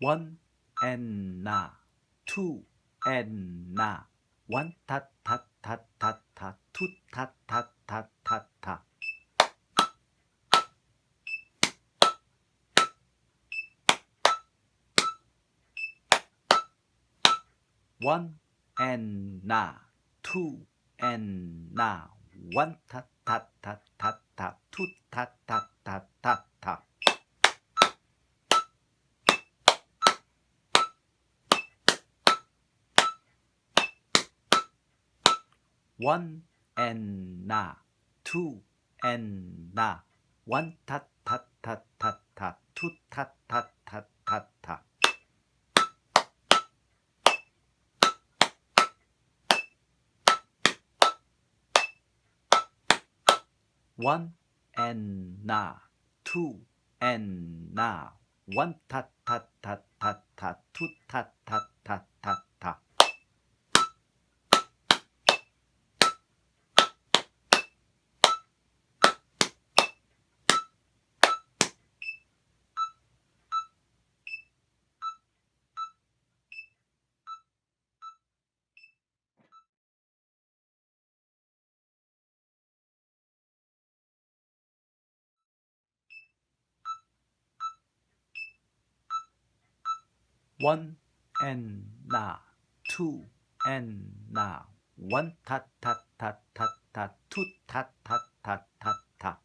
one and na, two and na, one ta ta ta ta ta, two ta ta ta ta ta. One and na, two and na, one ta ta ta ta ta, two ta ta ta ta ta. One and na, two and na, one ta ta ta ta ta, two ta ta ta ta ta. One and na, two and na, one ta ta ta ta ta, two ta ta ta ta ta. One and na, two and na, one ta ta ta ta ta, two ta ta ta ta ta.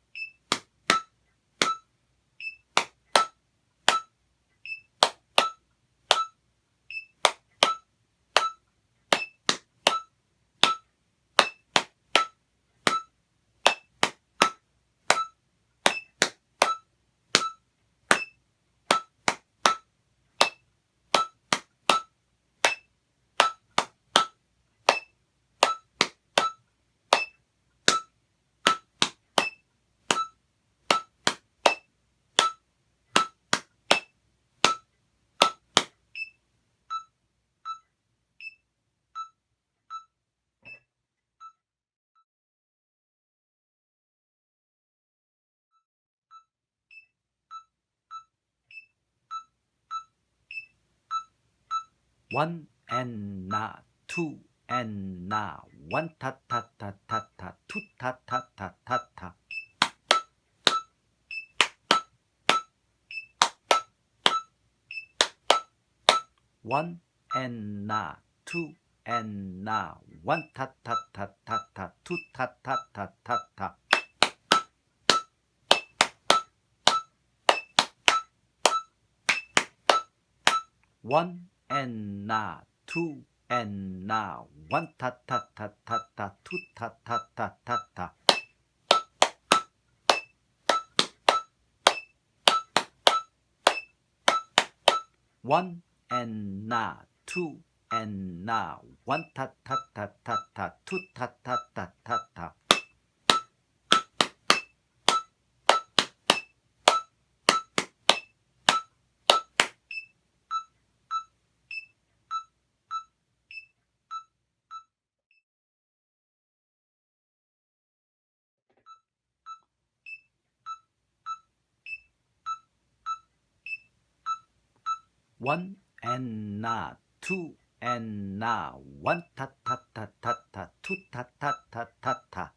One and na, two and na, one ta ta ta ta ta, two ta ta ta ta ta. One and na, two and na, one ta ta ta ta ta, two ta ta ta ta ta. One and na, two and na, one ta ta ta ta ta, two ta ta ta ta ta. One and na, two and na, one ta ta ta ta ta, two ta ta ta ta ta. One and na, two and na, one ta ta ta ta ta, two ta ta ta ta ta.